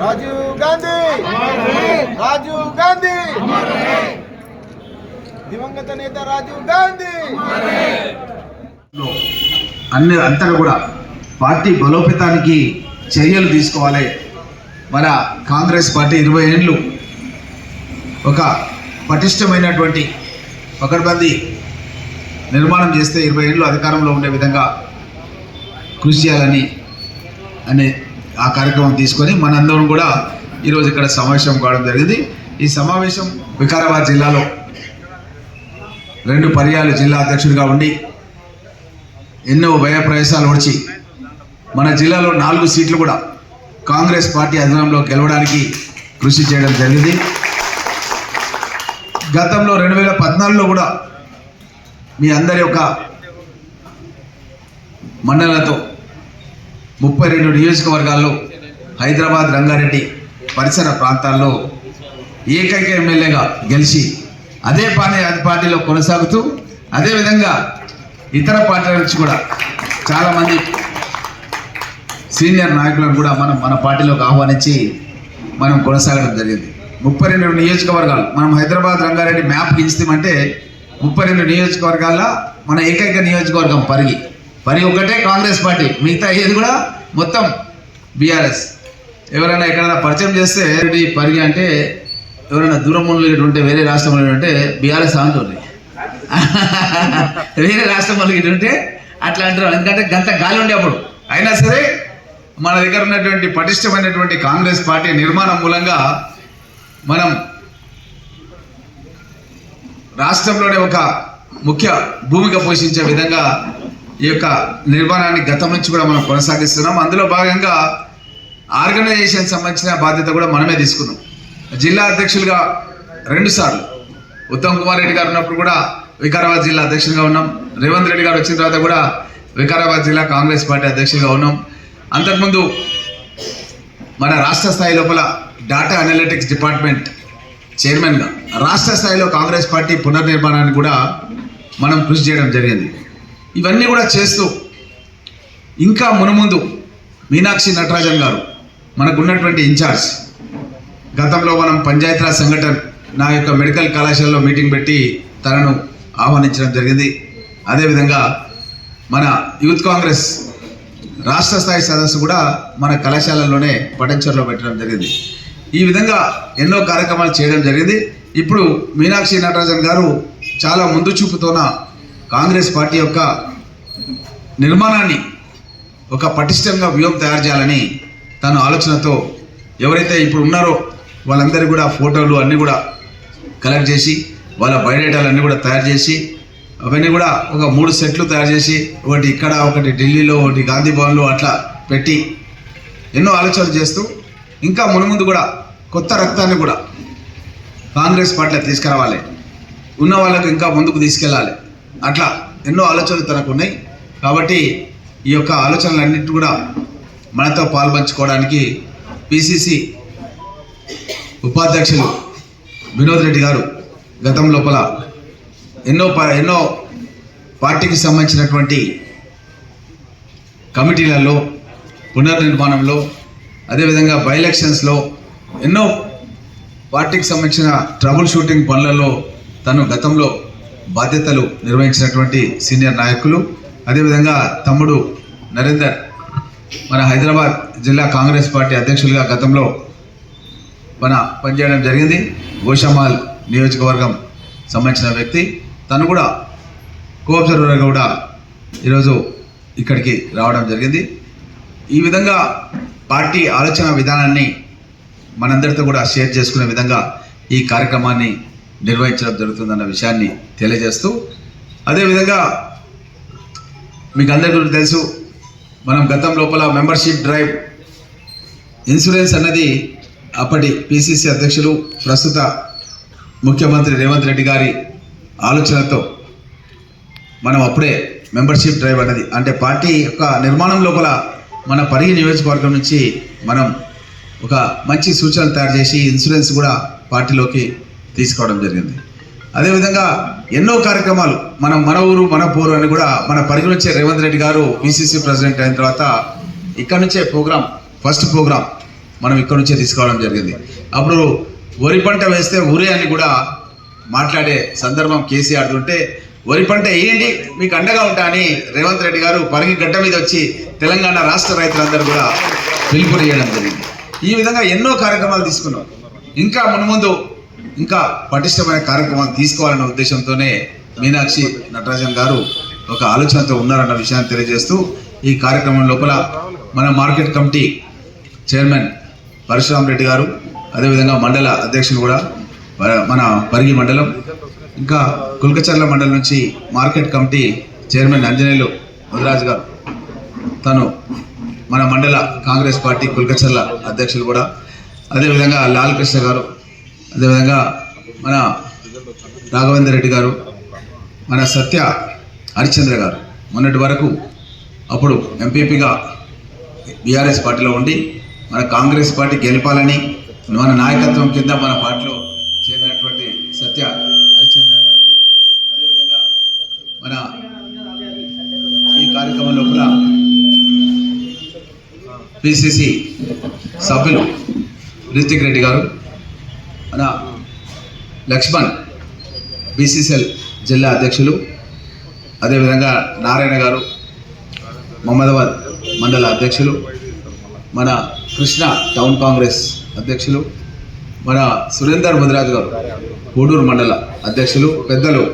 రాజీవ్ గాంధీ! రాజీవ్ గాంధీ! దివంగత నేత రాజీవ్ గాంధీ! అన్ని అంతా కూడా పార్టీ బలోపేతానికి చర్యలు తీసుకోవాలి. మన కాంగ్రెస్ పార్టీ ఇరవై ఏళ్ళు ఒక పటిష్టమైనటువంటి పకడ్బందీ నిర్మాణం చేస్తే ఇరవై ఏళ్ళు అధికారంలో ఉండే విధంగా కృషి చేయాలని అనే ఆ కార్యక్రమం తీసుకొని మనందరం కూడా ఈరోజు ఇక్కడ సమావేశం కావడం జరిగింది. ఈ సమావేశం వికారాబాద్ జిల్లాలో రెండు పర్యాలు జిల్లా అధ్యక్షుడిగా ఉండి ఎన్నో వ్యయ ప్రయాసాలు వచ్చి మన జిల్లాలో నాలుగు సీట్లు కూడా కాంగ్రెస్ పార్టీ అధినంలో గెలవడానికి కృషి చేయడం జరిగింది. గతంలో రెండు వేల పద్నాలుగులో కూడా మీ అందరి యొక్క మండలతో ముప్పై రెండు నియోజకవర్గాల్లో హైదరాబాద్ రంగారెడ్డి పరిసర ప్రాంతాల్లో ఏకైక ఎమ్మెల్యేగా గెలిచి అదే పార్టీ పార్టీలో కొనసాగుతూ అదేవిధంగా ఇతర పార్టీల నుంచి కూడా చాలామంది సీనియర్ నాయకులను కూడా మనం మన పార్టీలోకి ఆహ్వానించి మనం కొనసాగడం జరిగింది. ముప్పై రెండు నియోజకవర్గాలు మనం హైదరాబాద్ రంగారెడ్డి మ్యాప్ గిస్తామంటే ముప్పై రెండు నియోజకవర్గాల్లో మన ఏకైక నియోజకవర్గం పరిగి పని ఒకటే కాంగ్రెస్ పార్టీ మిగతా ఏది కూడా మొత్తం బీఆర్ఎస్. ఎవరైనా ఎక్కడైనా పరిచయం చేస్తే పరి అంటే ఎవరైనా దూరం ఉంటే వేరే రాష్ట్రంలో ఉంటే బీఆర్ఎస్ అంటుంది వేరే రాష్ట్రంలో ఇటు ఉంటే అట్లా అంటారు ఎందుకంటే గంత గాలి ఉండే అప్పుడు. అయినా సరే మన దగ్గర ఉన్నటువంటి పటిష్టమైనటువంటి కాంగ్రెస్ పార్టీ నిర్మాణం మూలంగా మనం రాష్ట్రంలోనే ఒక ముఖ్య భూమిక పోషించే విధంగా ఈ యొక్క నిర్మాణాన్ని గతం నుంచి కూడా మనం కొనసాగిస్తున్నాం. అందులో భాగంగా ఆర్గనైజేషన్ సంబంధించిన బాధ్యత కూడా మనమే తీసుకున్నాం. జిల్లా అధ్యక్షులుగా రెండుసార్లు ఉత్తమ్ కుమార్ రెడ్డి గారు ఉన్నప్పుడు కూడా వికారాబాద్ జిల్లా అధ్యక్షులుగా ఉన్నాం. రేవంత్ రెడ్డి గారు వచ్చిన తర్వాత కూడా వికారాబాద్ జిల్లా కాంగ్రెస్ పార్టీ అధ్యక్షులుగా ఉన్నాం. అంతకుముందు మన రాష్ట్ర స్థాయి లోపల డాటా అనలిటిక్స్ డిపార్ట్మెంట్ చైర్మన్గా రాష్ట్ర స్థాయిలో కాంగ్రెస్ పార్టీ పునర్నిర్మాణాన్ని కూడా మనం కృషి చేయడం జరిగింది. ఇవన్నీ కూడా చేస్తూ ఇంకా మునుముందు మీనాక్షి నటరాజన్ గారు మనకు ఉన్నటువంటి ఇన్ఛార్జ్. గతంలో మనం పంచాయతీరాజ్ సంఘటన నా యొక్క మెడికల్ కళాశాలలో మీటింగ్ పెట్టి తనను ఆహ్వానించడం జరిగింది. అదేవిధంగా మన యూత్ కాంగ్రెస్ రాష్ట్ర స్థాయి సదస్సు కూడా మన కళాశాలలోనే పటంచర్లో పెట్టడం జరిగింది. ఈ విధంగా ఎన్నో కార్యక్రమాలు చేయడం జరిగింది. ఇప్పుడు మీనాక్షి నటరాజన్ గారు చాలా ముందు చూపుతోన కాంగ్రెస్ పార్టీ యొక్క నిర్మాణాన్ని ఒక పటిష్టంగా వ్యూహం తయారు చేయాలని తన ఆలోచనతో ఎవరైతే ఇప్పుడు ఉన్నారో వాళ్ళందరూ కూడా ఫోటోలు అన్నీ కూడా కలెక్ట్ చేసి వాళ్ళ బయోడేటాలు అన్నీ కూడా తయారు చేసి అవన్నీ కూడా ఒక మూడు సెట్లు తయారు చేసి ఒకటి ఇక్కడ ఒకటి ఢిల్లీలో ఒకటి గాంధీ భవన్లో అట్లా పెట్టి ఎన్నో ఆలోచనలు చేస్తూ ఇంకా మునుముందు కూడా కొత్త రక్తాన్ని కూడా కాంగ్రెస్ పార్టీలో తీసుకురావాలి. ఉన్న వాళ్ళకు ఇంకా ముందుకు తీసుకెళ్ళాలి. అట్లా ఎన్నో ఆలోచనలు తనకు ఉన్నాయి కాబట్టి ఈ యొక్క ఆలోచనలన్నింటి కూడా మనతో పాల్పంచుకోవడానికి పిసిసి ఉపాధ్యక్షులు వినోద్ రెడ్డి గారు గతం లోపల ఎన్నో ప- ఎన్నో పార్టీకి సంబంధించినటువంటి కమిటీలలో పునర్నిర్మాణంలో అదేవిధంగా బై ఎలక్షన్స్లో ఎన్నో పార్టీకి సంబంధించిన ట్రబుల్ షూటింగ్ పనులలో తను గతంలో బాధ్యతలు నిర్వహించినటువంటి సీనియర్ నాయకులు. అదేవిధంగా తమ్ముడు నరేందర్ మన హైదరాబాద్ జిల్లా కాంగ్రెస్ పార్టీ అధ్యక్షులుగా గతంలో మన పనిచేయడం జరిగింది. గోషమాల్ నియోజకవర్గం సంబంధించిన వ్యక్తి. తను కూడా కో అబ్జర్వర్గా కూడా ఈరోజు ఇక్కడికి రావడం జరిగింది. ఈ విధంగా పార్టీ ఆలోచన విధానాన్ని మనందరితో కూడా షేర్ చేసుకునే విధంగా ఈ కార్యక్రమాన్ని నిర్వహించడం జరుగుతుందన్న విషయాన్ని తెలియజేస్తూ అదేవిధంగా మీకు అందరికీ తెలుసు మనం గతం లోపల మెంబర్షిప్ డ్రైవ్ ఇన్సూరెన్స్ అన్నది అప్పటి పిసిసి అధ్యక్షులు ప్రస్తుత ముఖ్యమంత్రి రేవంత్ రెడ్డి గారి ఆలోచనతో మనం అప్పుడే మెంబర్షిప్ డ్రైవ్ అన్నది అంటే పార్టీ యొక్క నిర్మాణం లోపల మన పరిగి నియోజకవర్గం నుంచి మనం ఒక మంచి సూచనలు తయారు చేసి ఇన్సూరెన్స్ కూడా పార్టీలోకి తీసుకోవడం జరిగింది. అదేవిధంగా ఎన్నో కార్యక్రమాలు మనం మన ఊరు మన పోరు అని కూడా మన పరిగి వచ్చే రేవంత్ రెడ్డి గారు బీసీసీ ప్రెసిడెంట్ అయిన తర్వాత ఇక్కడ నుంచే ప్రోగ్రాం ఫస్ట్ ప్రోగ్రాం మనం ఇక్కడ నుంచే తీసుకోవడం జరిగింది. అప్పుడు వరి పంట వేస్తే ఊరే అని కూడా మాట్లాడే సందర్భం కేసీఆర్ ఉంటే వరి పంట వేయండి మీకు అండగా ఉంటా అని రేవంత్ రెడ్డి గారు పరిగి గడ్డ మీద వచ్చి తెలంగాణ రాష్ట్ర రైతులందరూ కూడా పిలుపునియడం జరిగింది. ఈ విధంగా ఎన్నో కార్యక్రమాలు తీసుకున్నాం. ఇంకా మున్ముందు ఇంకా పటిష్టమైన కార్యక్రమాలు తీసుకోవాలన్న ఉద్దేశంతోనే మీనాక్షి నటరాజన్ గారు ఒక ఆలోచనతో ఉన్నారన్న విషయాన్ని తెలియజేస్తూ ఈ కార్యక్రమం లోపల మన market committee chairman Parashuram Reddy garu అదేవిధంగా మండల అధ్యక్షులు కూడా మన- మన పరిగి మండలం ఇంకా కుల్కచర్ల మండలం నుంచి market committee chairman Anjaneyulu Mudiraju garu. తను మన మండల కాంగ్రెస్ పార్టీ కుల్కచర్ల అధ్యక్షులు కూడా. అదేవిధంగా లాల్ కృష్ణ గారు అదేవిధంగా మన రాఘవేందర్ రెడ్డి గారు మన సత్య హరిశ్చంద్ర గారు మొన్నటి వరకు అప్పుడు ఎంపీపీగా బీఆర్ఎస్ పార్టీలో ఉండి మన కాంగ్రెస్ పార్టీ గెలపాలని మన నాయకత్వం కింద మన పార్టీలో చేరినటువంటి సత్య హరిశ్చంద్ర గారికి అదేవిధంగా మన ఈ కార్యక్రమం లోపల పిసిసి సభ్యులు రితిక్ రెడ్డి గారు మన లక్ష్మణ్ బీసీసీఎల్ జిల్లా అధ్యక్షులు అదేవిధంగా నారాయణ గారు మహమ్మదాబాద్ మండల అధ్యక్షులు మన కృష్ణ టౌన్ కాంగ్రెస్ అధ్యక్షులు మన సురేందర్ ముదిరాజు గారు కూడూరు మండల అధ్యక్షులు పెద్దలు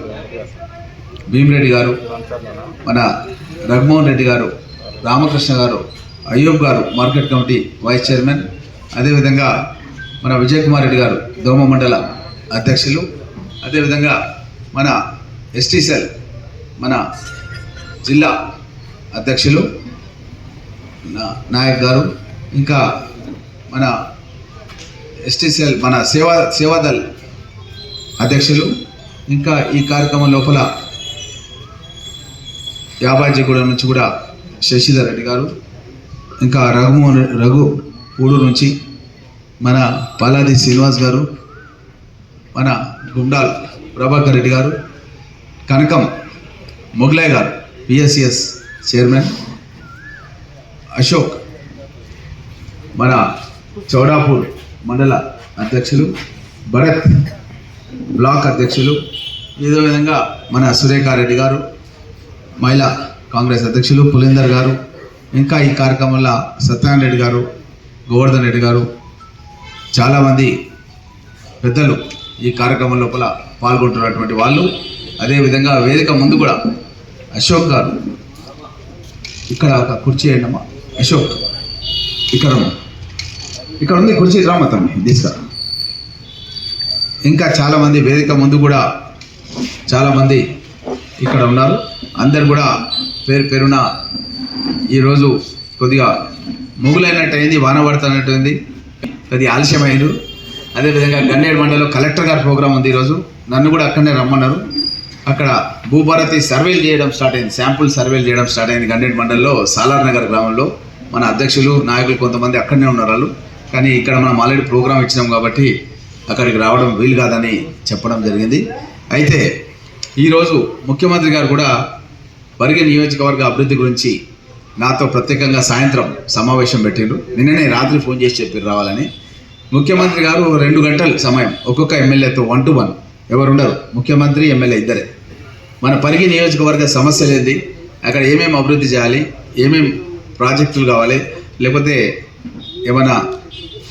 భీమిరెడ్డి గారు మన రఘుమోహన్ రెడ్డి గారు రామకృష్ణ గారు అయ్యూబ్ గారు మార్కెట్ కమిటీ వైస్ చైర్మన్ అదేవిధంగా మన విజయ్ కుమార్ రెడ్డి గారు దోమ మండల అధ్యక్షులు. అదేవిధంగా మన ఎస్టీసెల్ మన జిల్లా అధ్యక్షులు నాయక్ గారు ఇంకా మన ఎస్టీసీఎల్ మన సేవా సేవాదల్ అధ్యక్షులు ఇంకా ఈ కార్యక్రమం లోపల యాబాజీగూడెం నుంచి కూడా శశిధర్ రెడ్డి గారు ఇంకా రఘుమోహన్ రఘు ఊడూరు నుంచి మన పాలాది శ్రీనివాస్ గారు మన గుండాల్ ప్రభాకర్ రెడ్డి గారు కనకం మొగ్లాయ్ గారు పిఎస్సిఎస్ చైర్మన్ అశోక్ మన చౌడాపూర్ మండల అధ్యక్షులు భరత్ బ్లాక్ అధ్యక్షులు ఇదే విధంగా మన సురేఖారెడ్డి గారు మహిళా కాంగ్రెస్ అధ్యక్షులు పులేందర్ గారు ఇంకా ఈ కార్యక్రమంలో సత్యనారాయణ రెడ్డి గారు గోవర్ధన్ రెడ్డి గారు చాలామంది పెద్దలు ఈ కార్యక్రమం లోపల పాల్గొంటున్నటువంటి వాళ్ళు అదేవిధంగా వేదిక ముందు కూడా అశోక్ గారు. ఇక్కడ ఒక కుర్చీ వేయండమ్మా అశోక్ ఇక్కడ ఇక్కడ ఉంది కుర్చీ రామతం తీసుకురా. ఇంకా చాలామంది వేదిక ముందు కూడా చాలామంది ఇక్కడ ఉన్నారు. అందరు కూడా పేరు పేరున ఈరోజు కొద్దిగా ముగులైనట్టు అయింది వాన పడుతున్నట్టుంది. అది ఆలస్యమైంది. అదేవిధంగా గన్నేడు మండలంలో కలెక్టర్ గారి ప్రోగ్రాం ఉంది ఈరోజు. నన్ను కూడా అక్కడనే రమ్మన్నారు. అక్కడ భూభారతి సర్వేలు చేయడం స్టార్ట్ అయింది. శాంపుల్ సర్వేలు చేయడం స్టార్ట్ అయింది గన్నేడు మండలంలో సాలార్ నగర్ గ్రామంలో. మన అధ్యక్షులు నాయకులు కొంతమంది అక్కడనే ఉన్నారు వాళ్ళు. కానీ ఇక్కడ మనం ఆల్రెడీ ప్రోగ్రాం ఇచ్చినాం కాబట్టి అక్కడికి రావడం వీలు కాదని చెప్పడం జరిగింది. అయితే ఈరోజు ముఖ్యమంత్రి గారు కూడా పరిగి నియోజకవర్గ అభివృద్ధి గురించి నాతో ప్రత్యేకంగా సాయంత్రం సమావేశం పెట్టిండ్రు. నిన్ననే రాత్రి ఫోన్ చేసి చెప్పారు రావాలని. ముఖ్యమంత్రి గారు రెండు గంటలు సమయం ఒక్కొక్క ఎమ్మెల్యేతో వన్ టు వన్ ఎవరు ఉండరు ముఖ్యమంత్రి ఎమ్మెల్యే ఇద్దరే. మన పరిగి నియోజకవర్గ సమస్యలు ఏంది అక్కడ ఏమేమి అభివృద్ధి చేయాలి? ఏమేం ప్రాజెక్టులు కావాలి? లేకపోతే ఏమైనా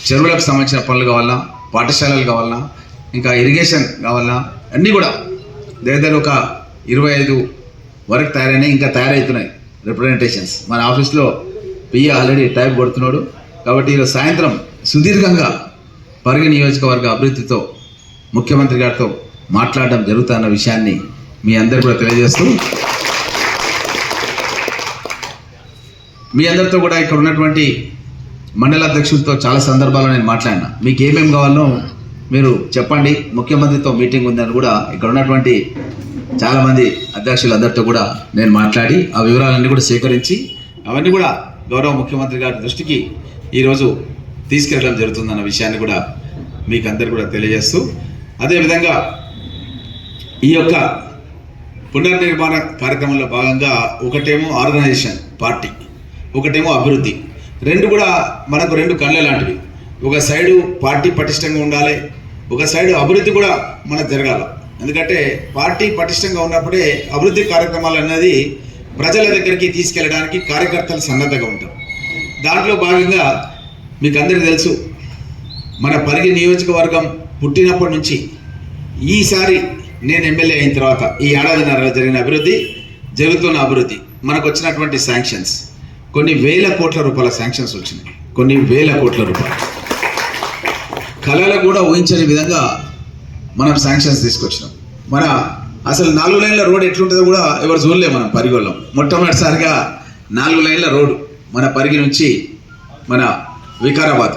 చెరువులకు సంబంధించిన పనులు కావాలా పాఠశాలలు కావాలా ఇంకా ఇరిగేషన్ కావాలా అన్నీ కూడా దగ్గర ఒక ఇరవై ఐదు వరకు తయారైనాయి ఇంకా తయారవుతున్నాయి రిప్రజెంటేషన్స్ మన ఆఫీస్లో పిఏ ఆల్రెడీ టైప్ కొడుతున్నాడు. కాబట్టి ఈరోజు సాయంత్రం సుదీర్ఘంగా పరిగ నియోజకవర్గ అభివృద్ధితో ముఖ్యమంత్రి గారితో మాట్లాడడం జరుగుతున్న విషయాన్ని మీ అందరు కూడా తెలియజేస్తూ మీ అందరితో కూడా ఇక్కడ ఉన్నటువంటి మండల అధ్యక్షులతో చాలా సందర్భాల్లో నేను మాట్లాడినా. మీకు ఏమేమి కావాలో మీరు చెప్పండి. ముఖ్యమంత్రితో మీటింగ్ ఉందని కూడా ఇక్కడ ఉన్నటువంటి చాలామంది అధ్యక్షులు అందరితో కూడా నేను మాట్లాడి ఆ వివరాలన్నీ కూడా సేకరించి అవన్నీ కూడా గౌరవ ముఖ్యమంత్రి గారి దృష్టికి ఈరోజు తీసుకెళ్ళడం జరుగుతుందన్న విషయాన్ని కూడా మీకు అందరు కూడా తెలియజేస్తూ అదేవిధంగా ఈ యొక్క పునర్నిర్మాణ కార్యక్రమంలో భాగంగా ఒకటేమో ఆర్గనైజేషన్ పార్టీ ఒకటేమో అభివృద్ధి రెండు కూడా మనకు రెండు కళ్ళ లాంటివి. ఒక సైడు పార్టీ పటిష్టంగా ఉండాలి ఒక సైడు అభివృద్ధి కూడా మనకు జరగాలి. ఎందుకంటే పార్టీ పటిష్టంగా ఉన్నప్పుడే అభివృద్ధి కార్యక్రమాలు అనేది ప్రజల దగ్గరికి తీసుకెళ్ళడానికి కార్యకర్తలు సన్నద్ధంగా ఉంటారు. దాంట్లో భాగంగా మీకు అందరికీ తెలుసు మన పరిగి నియోజకవర్గం పుట్టినప్పటి నుంచి ఈసారి నేను ఎమ్మెల్యే అయిన తర్వాత ఈ ఏడాదిన్నరలో జరిగిన అభివృద్ధి జరుగుతున్న అభివృద్ధి మనకు వచ్చినటువంటి శాంక్షన్స్ కొన్ని వేల కోట్ల రూపాయల శాంక్షన్స్ వచ్చినాయి. కొన్ని వేల కోట్ల రూపాయలు. కళలు కూడా ఊహించని విధంగా మనం శాంక్షన్స్ తీసుకొచ్చినాం. మన అసలు నాలుగు లైన్ల రోడ్ ఎట్లుంటుందో కూడా ఎవరు చూడలే మనం పరిగొల్లం మొట్టమొదటిసారిగా నాలుగు లైన్ల రోడ్ మన పరిగి నుంచి మన వికారాబాద్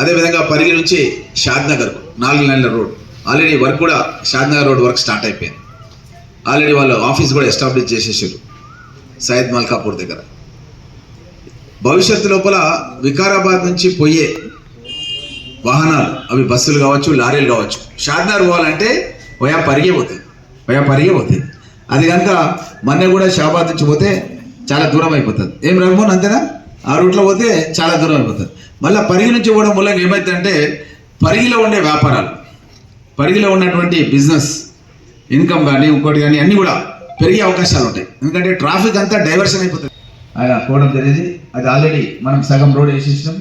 అదేవిధంగా పరిగి నుంచి షాద్నగర్ నాలుగు లైన్ల రోడ్. ఆల్రెడీ వర్క్ కూడా షాద్నగర్ రోడ్ వర్క్ స్టార్ట్ అయిపోయింది. ఆల్రెడీ వాళ్ళు ఆఫీస్ కూడా ఎస్టాబ్లిష్ చేసేసారు సయ్యద్ మల్కాపూర్ దగ్గర. భవిష్యత్తు లోపల వికారాబాద్ నుంచి పోయే వాహనాలు. అవి బస్సులు కావచ్చు లారీలు కావచ్చు. షార్దార్ పోవాలంటే వయా పరిగే పోతుంది వయా పరిగే పోతుంది అది కనుక మొన్న కూడా షాబాద్ నుంచి పోతే చాలా దూరం అయిపోతుంది. ఏం రఘుమోహన్ అంతేనా? ఆ రూట్లో పోతే చాలా దూరం అయిపోతుంది. మళ్ళీ పరిగి నుంచి పోవడం వల్ల ఏమవుతుందంటే పరిగిలో ఉండే వ్యాపారాలు పరిగిలో ఉన్నటువంటి బిజినెస్ ఇన్కమ్ కానీ ఇంకోటి కానీ అన్నీ కూడా పెరిగే అవకాశాలు ఉంటాయి. ఎందుకంటే ట్రాఫిక్ అంతా డైవర్షన్ అయిపోతుంది. అలా పోవడం తెలియదు అది ఆల్రెడీ మనం సగం రోడ్ వేసేసినాం.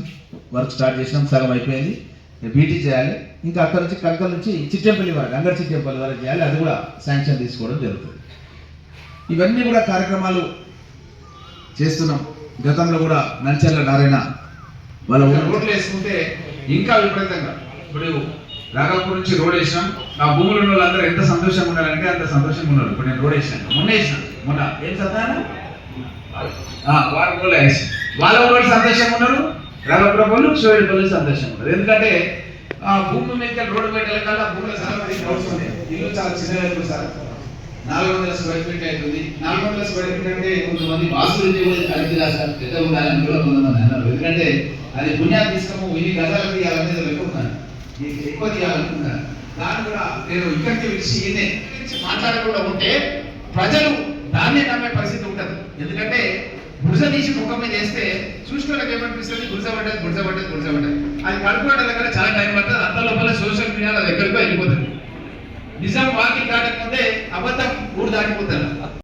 వర్క్ స్టార్ట్ చేసినాం సగం అయిపోయింది. బీటీ చేయాలి. ఇంకా అక్కడ నుంచి కంకల్ నుంచి చిట్టెంపల్లి వరకు అంగడి చిట్టెంపల్లి వరకు చేయాలి. అది కూడా శాంక్షన్ తీసుకోవడం జరుగుతుంది. ఇవన్నీ కూడా కార్యక్రమాలు చేస్తున్నాం. గతంలో కూడా నంచర్ల నారాయణ వాళ్ళ రోడ్లు వేసుకుంటే ఇంకా విపరీతంగా. ఇప్పుడు రాఘాపూర్ నుంచి రోడ్ వేసినాం. నా భూములు ఉన్న వాళ్ళందరూ ఎంత సంతోషంగా ఉన్నారంటే అంత సంతోషంగా ఉన్నారు. ఇప్పుడు నేను రోడ్ వేసినాను. మొన్న వేసినాను. మొన్న. ఏం చదివాను వాళ్ళ రోజులు వేసి వాళ్ళ వాళ్ళు సంతోషంగా ఉన్నారు. రామప్రభులు వాళ్ళు సోయల్ వాళ్ళు సంతోషంగా ఎందుకంటే ఆ భూమి మీద రోడ్డు పెట్టాలి కల్లా భూమిలో చాలా మంది అవసరం ఇల్లు చాలా చిన్నది ఇల్లు సార్ నాలుగు వందల స్క్వేర్ ఫీట్ అవుతుంది నాలుగు వందల స్క్వేర్ ఫీట్ అంటే కొంతమంది వాస్తులు కలిపి సార్ పెద్ద ఉండాలని కూడా కొంతమంది అన్నారు. ఎందుకంటే అది పుణ్యాన్ని తీసుకోము ఇన్ని గజాలు తీయాలనేది అనుకుంటున్నాను మీకు ఎక్కువ తీయాలనుకున్నాను దాన్ని కూడా నేను ఇక్కడికి పిలిచి ఈయనే పిలిచి మాట్లాడకుండా ఉంటే ప్రజలు దాన్ని నమ్మే పరిస్థితి ఉంటుంది. ఎందుకంటే గుడిస తీసి ముఖం మీద వేస్తే చూసుకోవడానికి ఏమనిపిస్తుంది గుడిస పడ్డది గుడిస పడ్డది గుడిస పడ్డది అది పడుకోవడం దగ్గర చాలా టైం పడుతుంది. అంత లోపల సోషల్ మీడియాలో దగ్గరకు వెళ్ళిపోతుంది నిజం వాకి దాటకపోతే అబద్ధం ఊరు దాటిపోతారు